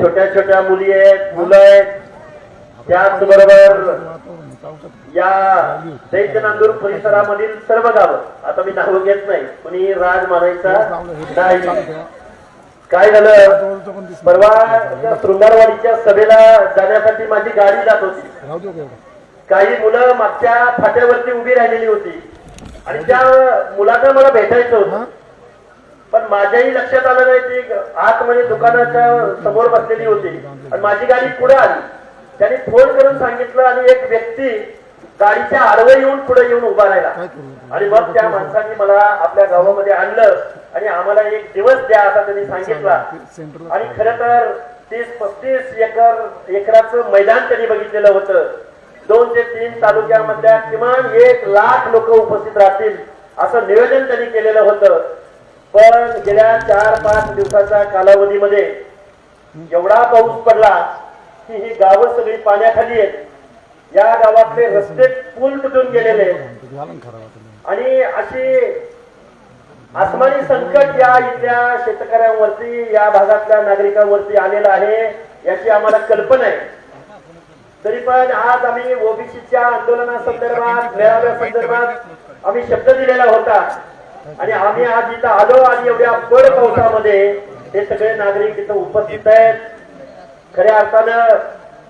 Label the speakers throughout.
Speaker 1: छोट्या छोट्या मुली आहेत मुलं आहेत. त्याचबरोबर या दैत्य नांदूर परिसरामधील सर्व गावं. आता मी नाव घेत नाही कुणी राज मानायचा नाही. काय झालं? परवा त्या शृंगारवाडीच्या सभेला जाण्यासाठी माझी गाडी जात होती. काही मुलं मागच्या फाट्यावरती उभी राहिलेली होती. आणि त्या मुलांना मला भेटायचं होतं. पण माझ्याही लक्षात आलं नाही ती आतमध्ये दुकानाच्या समोर बसलेली होती. आणि माझी गाडी पुढे आली. त्याने फोन करून सांगितलं आणि एक व्यक्ती गाडीच्या आडवं येऊन पुढे येऊन उभा राहिला. आणि मग त्या माणसांनी मला आपल्या गावामध्ये आणलं आणि आम्हाला एक दिवस द्या असा त्यांनी सांगितला. आणि खर तर तीस पस्तीस एकर एकराचं मैदान त्यांनी बघितलेलं होतं. दोन ते तीन तालुक्यामधल्या किमान एक लाख लोक उपस्थित राहतील असं नियोजन त्यांनी केलेलं होतं. पण गेल्या चार पाच दिवसाच्या कालावधीमध्ये एवढा पाऊस पडला की ही गावं सगळी पाण्याखाली आहेत. या गावातले रस्ते पूल तुटून गेलेले आणि अशी आसमानी संकट या इथल्या शेतकऱ्यांवरती या भागातल्या नागरिकांवरती आलेलं आहे याची आम्हाला कल्पना आहे. तरी पण आज आम्ही ओबीसीच्या आंदोलनासंदर्भात मेळाव्या संदर्भात आम्ही शब्द दिलेला होता. आणि आम्ही आज इथं आलो आणि एवढ्या पड पावसामध्ये हे सगळे नागरिक इथं उपस्थित आहेत. खऱ्या अर्थानं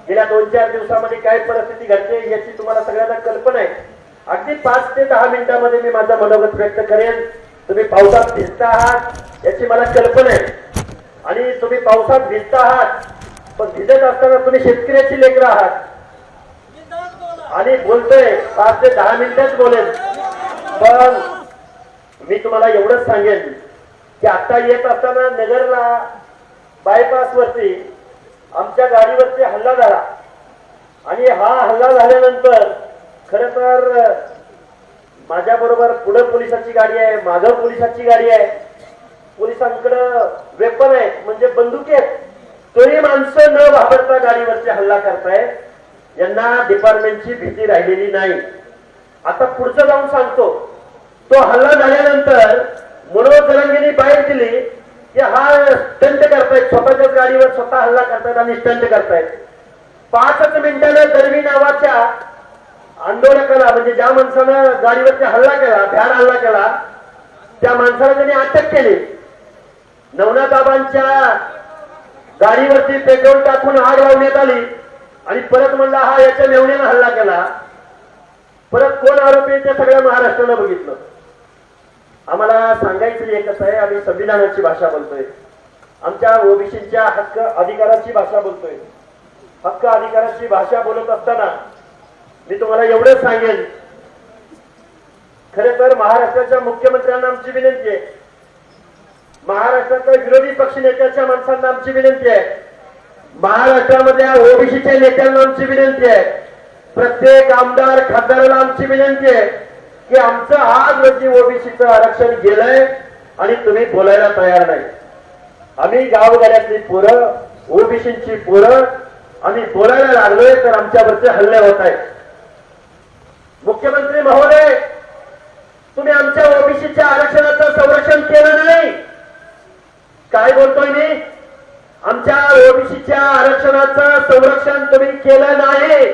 Speaker 1: गेल्या दोन चार दिवसामध्ये काय परिस्थिती घडते याची तुम्हाला सगळ्यांना कल्पना आहे. अगदी पाच ते दहा मिनिटांमध्ये मी माझा मनोगत व्यक्त करेन. तुम्ही पावसात भिजता आहात याची मला कल्पना आहे. आणि तुम्ही पावसात भिजता आहात पण भिजत असताना तुम्ही शेतकऱ्याची लेकर आहात. आणि बोलतोय पाच ते दहा मिनिटच बोलेन. पण मी तुम्हाला एवढंच सांगेन की आता येत असताना नगरला बायपास वरती आमच्या गाडीवरती हल्ला झाला. आणि हा हल्ला झाल्यानंतर खर तर माझ्या बरोबर पुढे पोलिसाची गाडी आहे मागं पोलिसाची गाडी आहे. पोलिसांकडं वेपन आहे म्हणजे बंदुके आहेत. तरी माणसं न घाबरता गाडीवरती हल्ला करतायत. यांना डिपार्टमेंटची भीती राहिलेली नाही. आता पुढचं जाऊन सांगतो. तो हल्ला झाल्यानंतर मनोज जरंगेनी बाहेर दिली की हा स्टंट करतायत. स्वतःच्याच गाडीवर स्वतः हल्ला करतायत आणि स्टंट करतायत. पाचच मिनिटानं दरवी नावाच्या आंदोलकाला म्हणजे ज्या माणसानं गाडीवरती हल्ला केला भ्याड हल्ला केला त्या माणसाला त्यांनी अटक केली. नवनाथाबांच्या गाडीवरती पेट्रोल टाकून आग लावण्यात आली आणि परत म्हणला हा याच्या मेवण्यानं हल्ला केला. परत कोण आरोपी ते सगळ्या महाराष्ट्रानं बघितलं. आम्हाला सांगायचं एकच आहे आम्ही संविधानाची भाषा बोलतोय. आमच्या ओबीसीच्या हक्क अधिकाराची भाषा बोलतोय. हक्क अधिकाराची भाषा बोलत असताना मी तुम्हाला एवढंच सांगेन. खरे तर महाराष्ट्राच्या मुख्यमंत्र्यांना आमची विनंती आहे. महाराष्ट्राच्या विरोधी पक्ष नेत्याच्या माणसांना आमची विनंती आहे. महाराष्ट्रामधल्या ओबीसीच्या नेत्यांना आमची विनंती आहे. प्रत्येक आमदार खासदाराला आमची विनंती आहे. की आमचं आज रोजी ओबीसीचं आरक्षण गेलंय आणि तुम्ही बोलायला तयार नाही. आम्ही गावगाड्यातली पोरं ओबीसीची पोरं आम्ही बोलायला लागलोय तर आमच्यावरचे हल्ले होत आहेत. मुख्यमंत्री महोदय तुम्ही आमच्या ओबीसीच्या आरक्षणाचं संरक्षण केलं नाही. काय बोलतोय मी? आमच्या ओबीसीच्या आरक्षणाचं संरक्षण तुम्ही केलं नाही.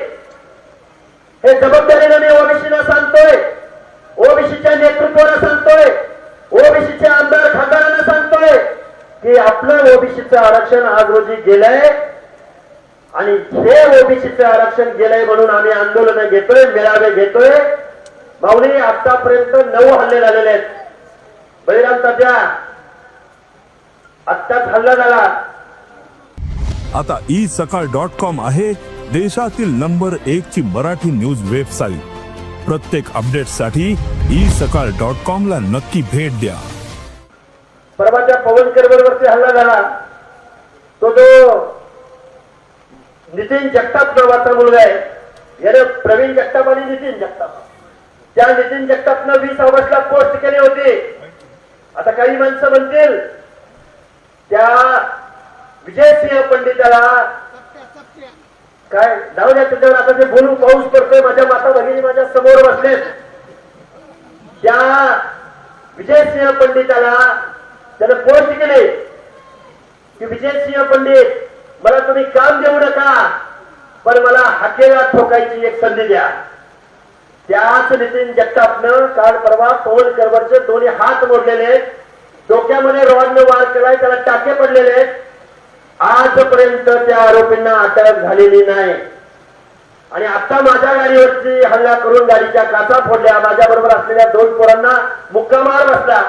Speaker 1: हे जबाबदारीनं मी ओबीसीला सांगतोय. ओबीसीचं आरक्षण आज रोजी गेलंय आणि जे ओबीसीचं आरक्षण गेलंय म्हणून आम्ही आंदोलन घेतोय मेळावे घेतोय. माऊली आतापर्यंत नऊ हल्ले झालेले आहेत. बहिराम तात्या आत्ताच हल्ला झाला.
Speaker 2: आता ई सकाळ डॉट कॉम आहे देशातील नंबर एक ची मराठी न्यूज वेबसाईट. प्रत्येक अपडेटसाठी ई सकाळ डॉट कॉम ला नक्की भेट द्या.
Speaker 1: परवाच्या पवनकर बरोबरचा हल्ला झाला. तो जो नितीन जगताप नावाचा मुलगा आहे याने प्रवीण जगताप आणि नितीन जगताप. त्या नितीन जगतापनं वीस ऑगस्टला पोस्ट केले होते. आता काही माणसं म्हणतील त्या विजयसिंह पंडिताला काय जाऊ द्या त्याच्यावर आता ते बोलून पाऊस पडतोय माझ्या माता भगिनी माझ्यासमोर बसलेत. त्या विजयसिंह पंडिताला त्यानं पोस्ट केले की विजयसिंह पंडित मला तुम्ही काम देऊ नका पण मला हाकेला ठोकायची एक संधी द्या. त्याच नितीन जगतापनं काल परवा पवन करवरचे दोन्ही हात मोडलेले डोक्यामध्ये रॉडनं वार केलाय त्याला टाके पडलेले आजपर्यंत त्या आरोपींना अटक झालेली नाही. आणि आता माझ्या गाडीवरती हल्ला करून गाडीच्या काचा फोडल्या. माझ्या बरोबर असलेल्या दोन पोरांना मुक्कामार बसला.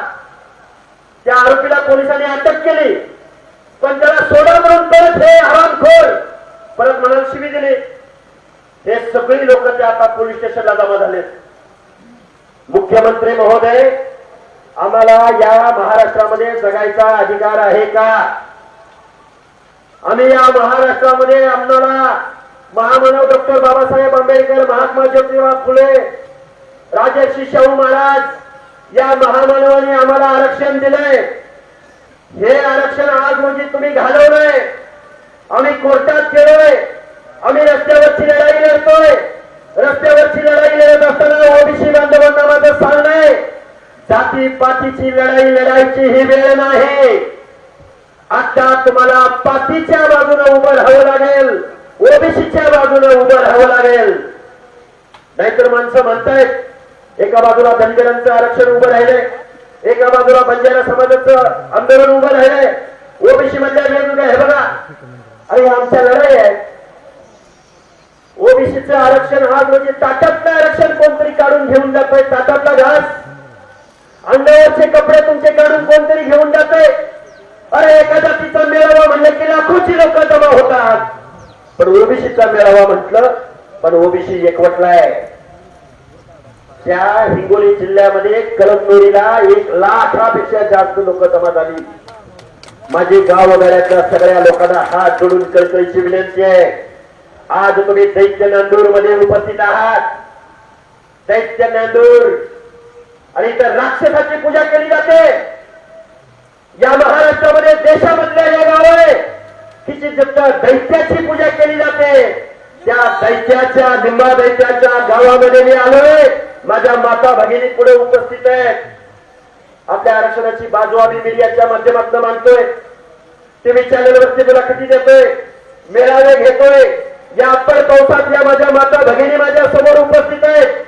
Speaker 1: त्या आरोपीला पोलिसांनी अटक केली. पण त्याला सोडा म्हणून परत हे आरामखोर परत म्हणाल शिवी दिली. हे सगळी लोक ते आता पोलीस स्टेशनला जमा झाले मुख्यमंत्री महोदय आम्हाला या महाराष्ट्रामध्ये जगायचा अधिकार आहे का? आम्ही या महाराष्ट्रामध्ये आम्हाला महामानव डॉक्टर बाबासाहेब आंबेडकर महात्मा ज्योतिबा फुले राजर्षी शाहू महाराज या महामानवाने आम्हाला आरक्षण दिलंय. हे आरक्षण आज म्हणजे तुम्ही घालवलंय. आम्ही कोर्टात गेलोय. आम्ही रस्त्यावरची लढाई लढतोय. रस्त्यावरची लढाई लढत असताना ओबीसी बांधवांना माझं सांगणंय. जाती पातीची लढाई लढायची ही वेळ नाही. आता तुम्हाला पातीच्या बाजूने उभं राहावं लागेल. ओबीसीच्या बाजूने उभं राहावं लागेल. नाहीतर माणसं म्हणतायत एका बाजूला धनगरांचं आरक्षण उभं राहिले एका बाजूला बंजारा समाजाचं आंदोलन उभं राहिले ओबीसी मधल्या वेगवेगळ्या हे बघा. अरे आमच्या लढाई आहे. ओबीसीचं आरक्षण आज म्हणजे ताटातलं आरक्षण कोणतरी काढून घेऊन जातोय ताटातला घास. अंगावरचे कपडे तुमचे काढून कोणतरी घेऊन जाते अरे एका जातीचा मेळावा म्हणलं की लाखोची लोक जमा होतात. पण ओबीसीचा मेळावा म्हटलं पण ओबीसी एकवटलाय त्या हिंगोली जिल्ह्यामध्ये कलमनुरीला एक लाखापेक्षा जास्त लोक जमा झाली. माझी गाव वगैरेच्या सगळ्या लोकांना हात जोडून कळकळीची विनंती आहे. आज तुम्ही दैत्य नांदूरमध्ये उपस्थित आहात. दैत्य नांदूर आणि इथं राक्षसाची पूजा केली जाते. या महाराष्ट्रामध्ये देशामधल्या या गाव आहे तिची जिथं दैत्याची पूजा केली जाते. त्या दैत्याच्या लिंबा दैत्याच्या गावामध्ये मी आलोय. माझ्या माता भगिनी पुढे उपस्थित आहेत. आपल्या आरक्षणाची बाजू आम्ही मीडियाच्या माध्यमातून मानतोय टीव्ही चॅनलवरती मुलाखती देतोय. मेळावे घेतोय. या अप्पर पावसात या माझ्या माता भगिनी माझ्यासमोर उपस्थित आहेत.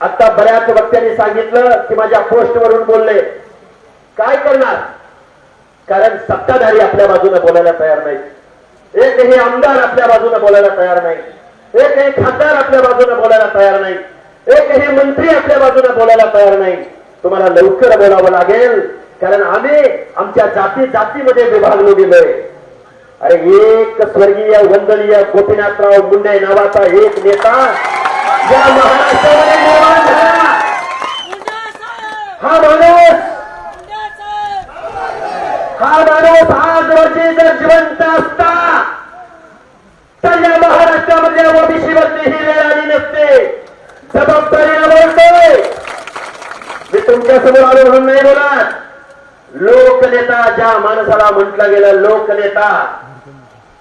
Speaker 1: आता बऱ्याच वक्त्यांनी सांगितलं की माझ्या पोस्टवरून बोलले. काय करणार? कारण सत्ताधारी आपल्या बाजूने बोलायला तयार नाही एकही आमदार आपल्या बाजूने बोलायला तयार नाही एकही खासदार आपल्या बाजूने बोलायला तयार नाही एकही मंत्री आपल्या बाजूने बोलायला तयार नाही. तुम्हाला लवकर बोलावं लागेल. कारण आम्ही आमच्या जाती जातीमध्ये विभागलो गेलोय अरे एक स्वर्गीय वंदनीय गोपीनाथराव मुंडे नावाचा एक नेता या महाराष्ट्रामध्ये निर्माण झाला. हा माणूस हा माणूस आज रोजी जर जिवंत असता तर या महाराष्ट्रामधल्या ओबीसी वरती ही वेळ आली नसते. जबाबदारीला बोलतोय मी तुमच्यासमोर आलो म्हणून नाही बोलत लोकनेता ज्या माणसाला म्हटलं गेलं लोकनेता.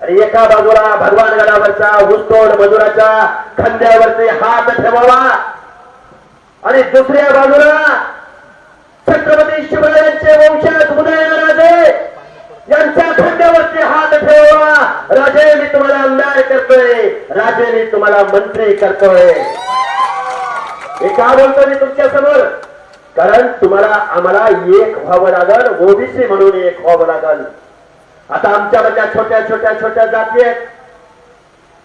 Speaker 1: आणि एका बाजूला भगवान गडावरचा ऊसतोड मजुराच्या खांद्यावरती हात ठेवावा. आणि दुसऱ्या बाजूला छत्रपती शिवरायांचे वंशज उदयनराजे यांच्या खांद्यावरती हात ठेवावा. राजे मी तुम्हाला अन्याय करतोय. राजे मी तुम्हाला मंत्री करतोय. हे का बोलतो मी तुमच्यासमोर. कारण तुम्हाला आम्हाला एक व्हावं लागल ओबीसी म्हणून एक व्हावं लागल. आता आमच्यामधल्या छोट्या छोट्या छोट्या जाती आहेत.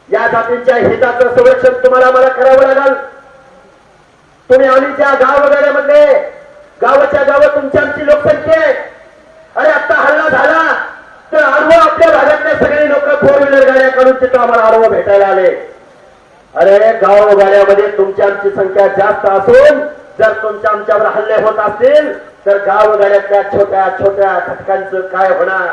Speaker 1: या जातींच्या हिताचं संरक्षण तुम्हाला मला करावं लागल. तुम्ही आम्ही गाव गाव वगैरेमध्ये गावाच्या गावात तुमची आमची लोकसंख्या आहे. अरे आता हल्ला झाला तर आडवं आपल्या भागातले सगळे लोक फोर व्हीलर गाड्या काढून तिथं आम्हाला आडवं भेटायला आले. अरे गाव गाड्यामध्ये तुमची आमची संख्या जास्त असून जर तुमच्या आमच्यावर हल्ले होत असतील तर गाव गाड्यातल्या छोट्या छोट्या घटकांचं काय होणार?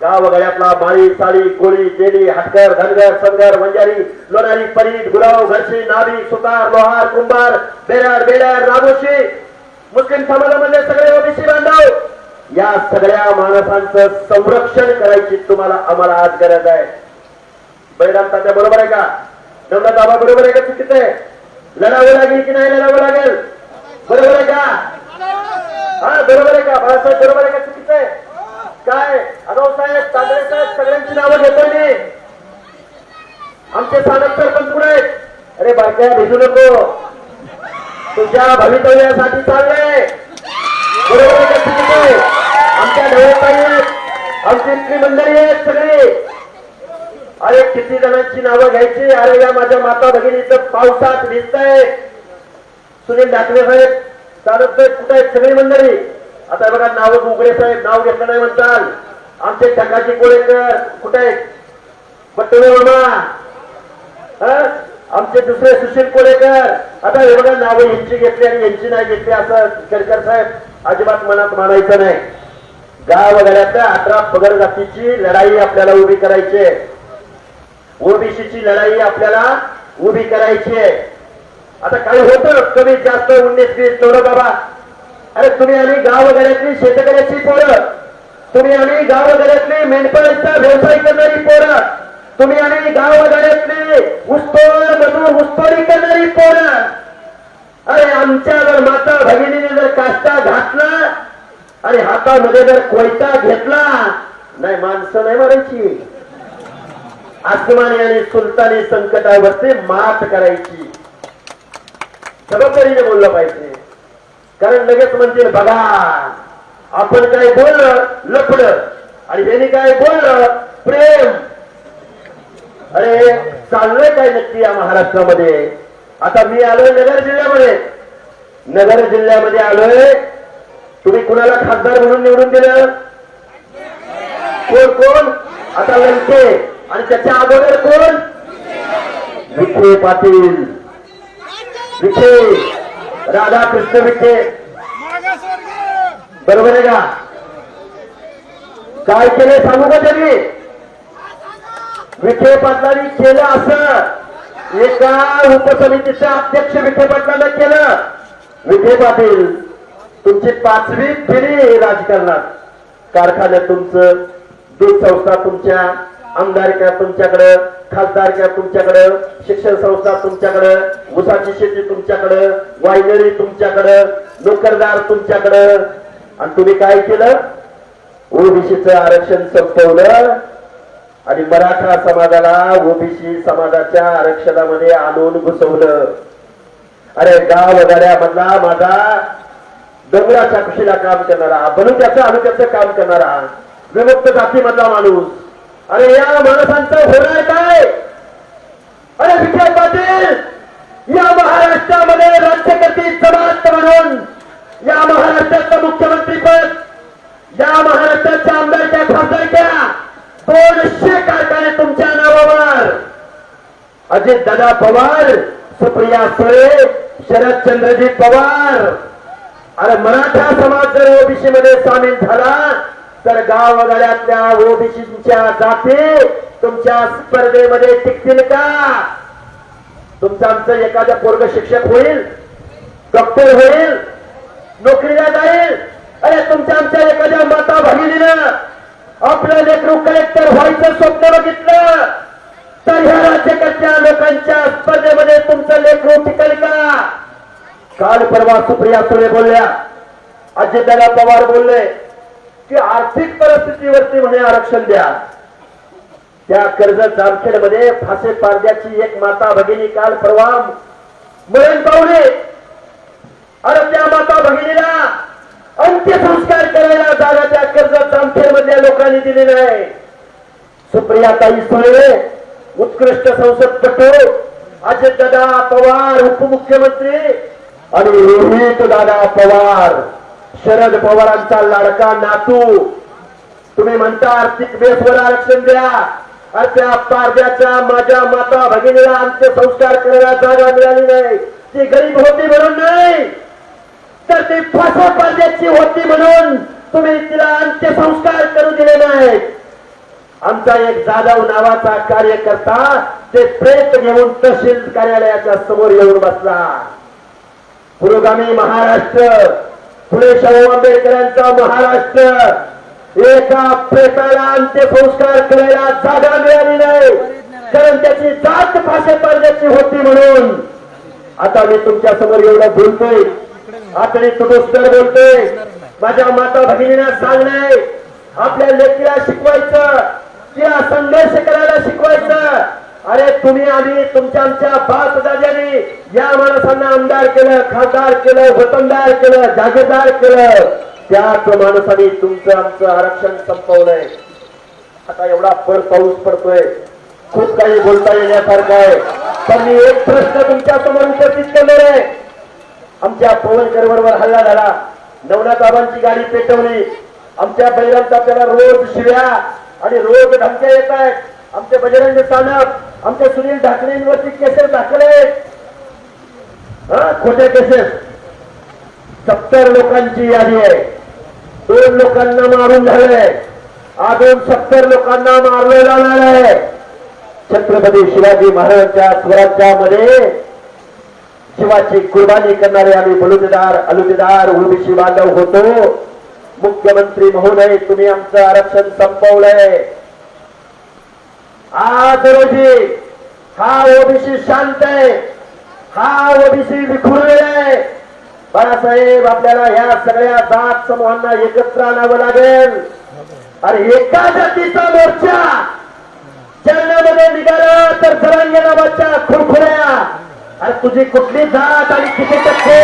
Speaker 1: गावगड्यातला माळी साळी कोळी तेली हटकर धनगर संगर वंजारी लोणारी परीट गुराव घरशी नाभी सुतार लोहार कुंभार बेरार बेडार रामोशी मुस्लिम समाजामधले सगळे ओबीसी बांधव या सगळ्या माणसांचं संरक्षण करायची तुम्हाला आम्हाला आज गरज आहे. बैराम तात्या बरोबर आहे का? तेवढा दाबा बरोबर आहे का चुकीच आहे. लढावं लागेल की नाही लढावं लागेल? बरोबर आहे का? हा बरोबर आहे का? बाळासाहेब बरोबर आहे का? चुकीच आहे. काय? अगाव साहेब तांदळे साहेब सगळ्यांची नावं घेतोय मी आमचे साधक सरपंच पुढे अरे बाकी भेटू नको. तुझ्या भवितव्यासाठी चालले बरोबर आहे का? चुकीच आहे. आमच्या नव्या ताई आमची मंडळी आहेत सगळी. अरे किती जणांची नावं घ्यायची? अरे या माझ्या माता भगिनीचं पावसात भिजताय. सुनील ढाकरे साहेब चालत साहेब कुठे आहेत सगळी मंडळी? आता बघा नाव उघडे साहेब नाव घेतलं नाही म्हणताल. आमचे टकाजी कोळेकर कुठे आहेत? पट्टुळे मामा. हा? आमचे दुसरे सुशील कोळेकर. आता हे बघा नावं यांची घेतली आणि यांची नाही घेतली असं केळकर साहेब. अजिबात मनात मानायचं नाही. गाव वगैरेच्या अठरा पगड जातीची लढाई आपल्याला उभी करायची आहे. ओबीसीची लढाई आपल्याला उभी करायची आहे. आता काही होतं कमी जास्त उन्नीस वीस तेवढं बाबा. अरे तुम्ही आम्ही गाव शेतकऱ्याची पोरं. तुम्ही आम्ही गाव वगैरेतली मेंढपाळीचा व्यवसाय करणारी पोरं. तुम्ही आम्ही गाव उस्तोड मधून उस्तोडी करणारी पोरं. अरे आमच्या जर माता भगिनीने जर काष्टा घातला आणि हातामध्ये जर कोयता घेतला नाही माणसं नाही मारायची. आसमानी आणि सुलतानी संकटावरती मात करायची. जबाबदारीने बोललं पाहिजे. कारण लगेच म्हणतील बघा आपण काय बोललं लपड आणि त्यांनी काय बोललं प्रेम. अरे चाललंय काय नक्की या महाराष्ट्रामध्ये? आता मी आलोय नगर जिल्ह्यामध्ये. नगर जिल्ह्यामध्ये आलोय. तुम्ही कुणाला खासदार म्हणून निवडून दिलं? कोण कोण? आता लंके. आणि त्याच्या अगोदर कोण? विखे पाटील. विखे. राधाकृष्ण विखे. बरोबर आहे का? काय केले सांगू का त्यांनी? विखे पाटलांनी केलं असं. एका उपसमितीच्या अध्यक्ष विखे पाटलांना केलं. विखे पाटील तुमची पाचवी फेरी राजकारणात. कारखान्यात तुमचं दूध संस्था तुमच्या. आमदारक्या तुमच्याकडं खासदारक्या तुमच्याकडं शिक्षण संस्था तुमच्याकडं ऊसाची शेती तुमच्याकडं वायनरी तुमच्याकडं नोकरदार तुमच्याकडं. आणि तुम्ही काय केलं? ओबीसीचं आरक्षण संपवलं. आणि मराठा समाजाला ओबीसी समाजाच्या आरक्षणामध्ये आणून घुसवलं. अरे गाव वगैरेमधला माझा डोंगराच्या कुशीला काम करणारा बलुक्याचं अनुक्याचं काम करणारा विमुक्त जातीमधला माणूस अरे या माणसांचं होणार काय? अरे विजय पाटील या महाराष्ट्रामध्ये राज्यकर्ती जमात म्हणून या महाराष्ट्राचं मुख्यमंत्रीपद या महाराष्ट्राच्या आमदारच्या खासदारच्या दोनशे कारखाने तुमच्या नावावर. अजित दादा पवार सुप्रिया सुळे शरदचंद्रजी पवार. अरे मराठा समाज जर ओबीसी मध्ये सामील झाला तर गाव ओबीसीच्या जाती तुमच्या स्पर्धेमध्ये टिकतील का? तुमचं आमचं एखादा पोरग शिक्षक होईल डॉक्टर होईल नोकरीला जाईल अरे तुमच्या आमच्या एखाद्या माता भगिनीनं आपलं लेकरू कलेक्टर व्हायचं स्वप्न बघितलं तर ह्या राज्यकर्त्या लोकांच्या स्पर्धेमध्ये तुमचं लेकरू टिकेल का? काल परवा सुप्रिया सुळे बोलल्या अजितदादा पवार बोलले की आर्थिक परिस्थितीवरती म्हणे आरक्षण द्या. त्या कर्जत जामखेडमध्ये फासे पारद्याची एक माता भगिनी काल परवा मरण पावले. अरे त्या माता भगिनीला अंत्यसंस्कार करायला जागा त्या कर्जत जामखेड मधल्या लोकांनी दिली नाही. सुप्रियाताई सुळे उत्कृष्ट संसदपटू अजितदादा पवार उपमुख्यमंत्री आणि रोहित दादा पवार. शरद पवारांचा लाडका नातू. तुम्ही म्हणता आर्थिक बेसवर आरक्षण द्या. अरे पारद्याच्या माझ्या माता भगिनीला अंत्यसंस्कार करायला जागा मिळाली नाही. ती गरीब होती म्हणून नाही. तर ती फासा पारद्याची होती म्हणून तुम्ही तिला अंत्यसंस्कार करू दिले नाही. आमचा एक जाधव नावाचा कार्यकर्ता ते प्रेत घेऊन तहसील कार्यालयाच्या समोर येऊन बसला. पुरोगामी महाराष्ट्र. पुढे शाहू आंबेडकरांचा महाराष्ट्र. एका प्रेताला अंत्यसंस्कार करायला जागा मिळाली नाही. कारण त्याची जात भाषा पाडण्याची होती म्हणून. आता मी तुमच्यासमोर एवढं बोलतोय. मी तुटोस्तर बोलतोय. माझ्या माता भगिनींना सांगणे. आपल्या लेकीला शिकवायचं. तिला संघर्ष करायला शिकवायचं. अरे तुम्ही आम्ही तुमच्या आमच्या बाप दादानी या माणसांना आमदार केलं खासदार केलं वतनदार केलं जागीरदार केलं. त्याच माणसाने तुमचं आमचं आरक्षण संपवलंय. आता एवढा पर पाऊस पडतोय. खूप काही बोलता येण्यासारखं आहे. पण मी एक प्रश्न तुमच्यासमोर उपस्थित करणार आहे. आमच्या पवनकर बरोबर हल्ला झाला. नवनाथबाबांची गाडी पेटवली. आमच्या बैलांचा त्याला रोज शिव्या आणि रोज धमक्या येत आहेत. आमचे बजरंग सानप आमच्या सुनील ढाकणेंवरती केसेस दाखल आहेत. हा केसेस सत्तर लोकांची यादी आहे. दोन लोकांना मारून झालंय. अजून सत्तर लोकांना मारलं जाणार आहे. छत्रपती शिवाजी महाराजांच्या स्वराज्यामध्ये शिवाची कुर्बानी करणारे आम्ही बलुतेदार अलुतेदार ओबीसी बांधव होतो. मुख्यमंत्री महोदय तुम्ही आमचं आरक्षण संपवलंय. आज रोजी हा ओबीसी शांत आहे. हा ओबीसी विखुरलेला आहे. बाळासाहेब आपल्याला ह्या सगळ्या जात समूहांना एकत्र आणावं लागेल. अरे एका जातीचा मोर्चा. चरणामध्ये निघाला तर जरांगे नावाच्या खुरखुऱ्या. अरे तुझी कुठली जात आणि किती टक्के?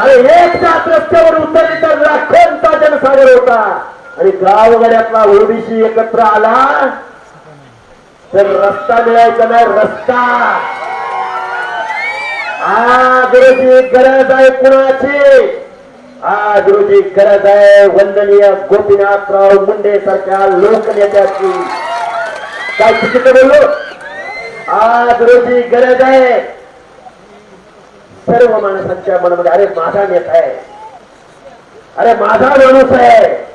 Speaker 1: अरे एक जात रस्त्यावर उतरली तर लाखोंचा जनसागर होता. आणि गावगाड्यातला ओबीसी एकत्र आला तर रस्ता मिळायचा नाही रस्ता. आज रोजी गरज आहे कुणाची? आज रोजी गरज आहे वंदनीय गोपीनाथराव मुंडे सारख्या लोकनेत्याची. काय चुकीचं बोललो? आज रोजी गरज आहे. सर्व माणसांच्या मनामध्ये अरे माझा नेता आहे. अरे माझा माणूस आहे.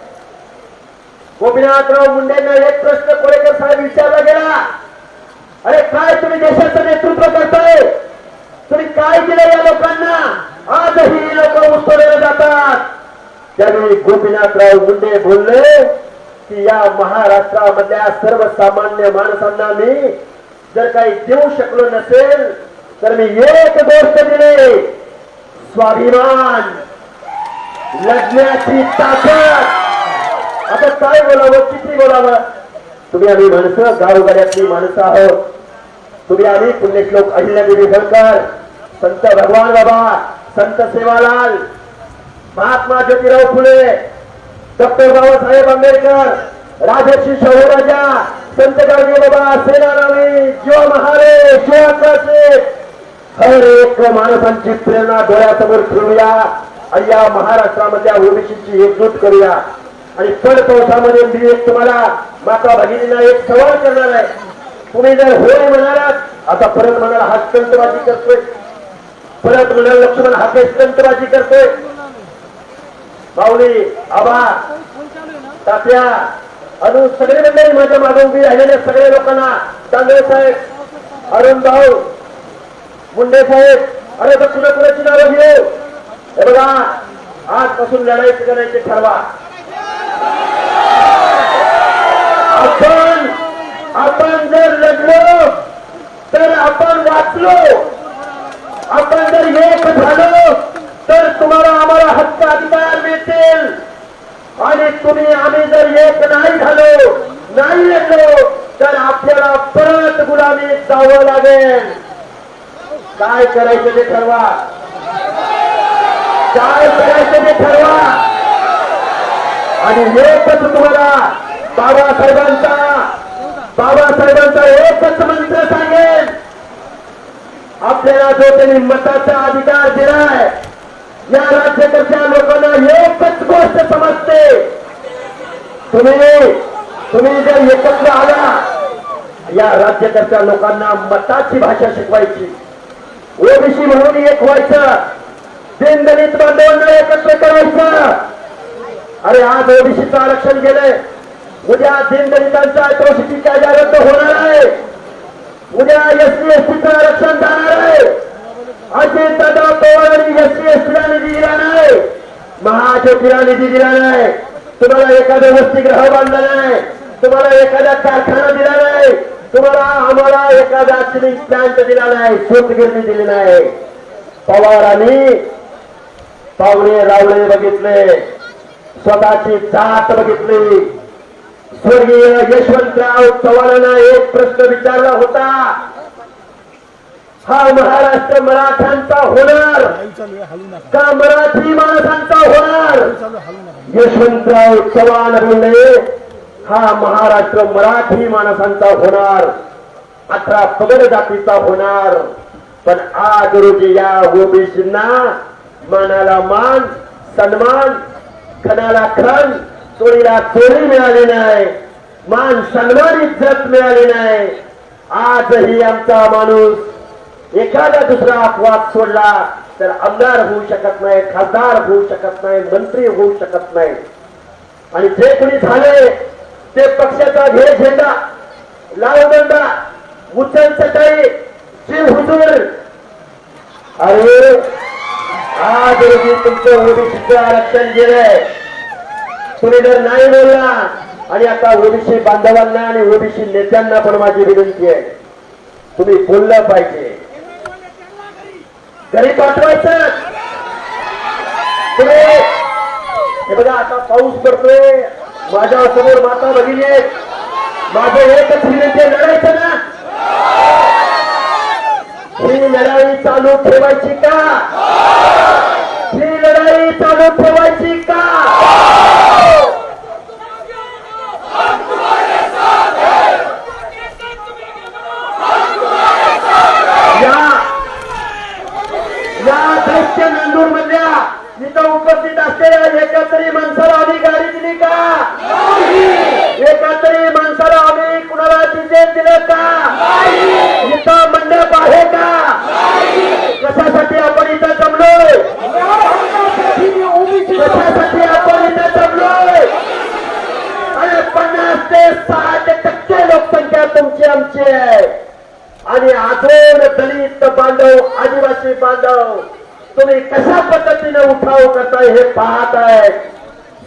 Speaker 1: गोपीनाथराव मुंडेंना एक प्रश्न कोळेकर साहेब विचारला गेला. अरे काय तुम्ही देशाचं नेतृत्व करताय? तुम्ही काय केलं या लोकांना? आजही लोक उत्तरेला जातात. त्यावेळी गोपीनाथराव मुंडे बोलले की या महाराष्ट्रामधल्या सर्वसामान्य माणसांना मी जर काही देऊ शकलो नसेल तर मी एक गोष्ट दिली. स्वाभिमान लढण्याची ताकद. आता काय बोलावं किती बोलावं? तुम्ही आम्ही माणसं गावगाड्यातली माणसं आहोत. तुम्ही आम्ही पुण्यश्लोक अहिल्यादेवी होळकर संत भगवान बाबा संत सेवालाल महात्मा ज्योतिराव फुले डॉक्टर बाबासाहेब आंबेडकर राजर्षी शाहू राजा संत गाडगे बाबा सेनारामी जीवा महारे शिवाकाशे हर एक माणसांची प्रेरणा डोळ्यासमोर ठेवूया. आणि या महाराष्ट्रामधल्या ओबीसीची एकजूट करूया. आणि पड पावसामध्ये मी एक तुम्हाला माता भगिनीला एक सवाल करणार आहे. तुम्ही जर होय म्हणालात आता परत म्हणाला हा स्टंटबाजी करतोय. परत म्हणाल लक्ष्मण हा काही करतोय. माऊली आबा तात्या अनु सगळे मंडळी माझ्या मागे उभी राहिलेल्या सगळ्या लोकांना तांदळे साहेब अरुण भाऊ मुंडे साहेब अरे तर कुणा कुणाची नावं घेऊ? हे बघा आजपासून लढायचं करायचे ठरवा. आपण आपण जर लढलो तर आपण वाचलो. आपण जर एक झालो तर तुम्हाला आम्हाला हक्क अधिकार मिळतील. आणि तुम्ही आम्ही जर एक नाही झालो नाही लढलो तर आपल्याला परत गुलामी जावं लागेल. काय करायचं ते ठरवा. काय करायचं ते ठरवा. आणि एकच तुम्हाला बाबासाहेबांचा बाबासाहेबांचा एकच मंत्र सांगेल आपल्याला जो त्यांनी मताचा अधिकार दिलाय या राज्याकडच्या लोकांना एकच गोष्ट समजते. तुम्ही तुम्ही जर एकत्र आला या राज्याकडच्या लोकांना मताची भाषा शिकवायची. ओबीसी म्हणून एक व्हायचं. दिनदलित बांधवांना एकत्र करायचं. अरे आज ओबीसीचं आरक्षण गेलंय. उद्या दीनदलितांचा अॅट्रॉसिटी कायदा रद्द होणार आहे. उद्या एससी एसटीचं आरक्षण जाणार आहे. अजित दादा पवार आणि एससी एसटीला निधी दिला नाही. महाज्योतीला निधी दिला नाही. तुम्हाला एखादं वसतिगृह बांधला नाही. तुम्हाला एखादा कारखाना दिला नाही. तुम्हाला आम्हाला एखादा सिलिंग प्लांट दिला नाही. सूतगिरणी दिली नाही. पवारांनी पावले रावळे बघितले. स्वतःची जात बघितली. स्वर्गीय यशवंतराव चव्हाणांना एक प्रश्न विचारला होता. हा महाराष्ट्र मराठ्यांचा होणार का मराठी माणसांचा होणार? यशवंतराव चव्हाण बोलले हा महाराष्ट्र मराठी माणसांचा होणार. अठरा पगड जातीचा होणार. पण आज रोजी या ओबीसींना मानाला मान सन्मान खणाला खण चोरीला चोरी मिळाली नाही. मान सन्मान इज्जत मिळाली नाही. आजही आमचा माणूस एखादा दुसरा अपवाद सोडला तर आमदार होऊ शकत नाही खासदार होऊ शकत नाही मंत्री होऊ शकत नाही. आणि जे कोणी झाले ते पक्षाचा घे झेंडा लावदंडा उचल चटाई जीव हुजूर. अरे आज रोजी तुमचं ओबीसीचं आरक्षण गेलंय तुम्ही नाही बोलला. आणि आता ओबीसी बांधवांना आणि ओबीसी नेत्यांना पण माझी विनंती आहे. तुम्ही बोललं पाहिजे. घरी पाठवायचं. तुम्ही हे बघा आता पाऊस पडतोय. माझ्यासमोर माता भगिनी आहेत. माझं एकच विनंती आहे, लढायचं ना. ही लढाई चालू ठेवायची का? ही लढाई चालू ठेवायची का या या नांदूर मधल्या इथं उपस्थित असलेल्या एका तरी माणसाला आम्ही गाडी दिली का? एका तरी माणसाला आम्ही कुणाला डिझेल दिलं का? इथं मंडप आहे का? कशासाठी आपण इथं जमलोय कशासाठी आपण इथं जमलोय आणि पन्नास ते साठ टक्के लोकसंख्या तुमची आमची आहे. आणि आधोन दलित बांधव आदिवासी बांधव तुम्ही कशा पद्धतीने उठाव करताय हे पाहत आहे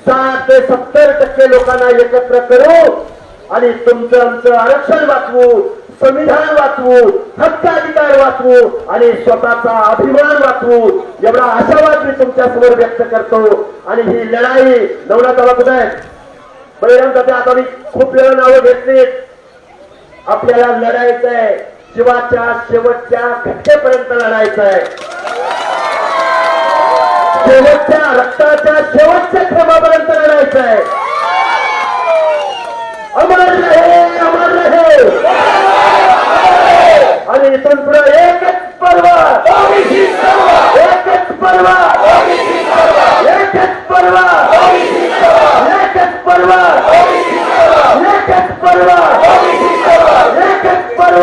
Speaker 1: साठ ते सत्तर टक्के लोकांना एकत्र करू आणि तुमचं आमचं आरक्षण वाचवू संविधान वाचवू हक्क अधिकार वाचवू आणि स्वतःचा अभिमान वाचवू. एवढा आशावाद मी तुमच्यासमोर व्यक्त करतो. आणि ही लढाई नवरा बाबा कुठे आहे. बळीराम दादा आता मी खूप वेळा नावं घेतली आपल्याला लढायचंय. जीवाच्या शेवटच्या घटकेपर्यंत लढायचंय. शेवटच्या रक्ताच्या शेवटच्या क्रमापर्यंत लढायचं आहे. अमर रहे अमर रहे. आणि इथून पुढे एकच पर्व. एकच पर्व. एकच पर्व. एकच पर्व. एकच पर्व. एकच पर्व.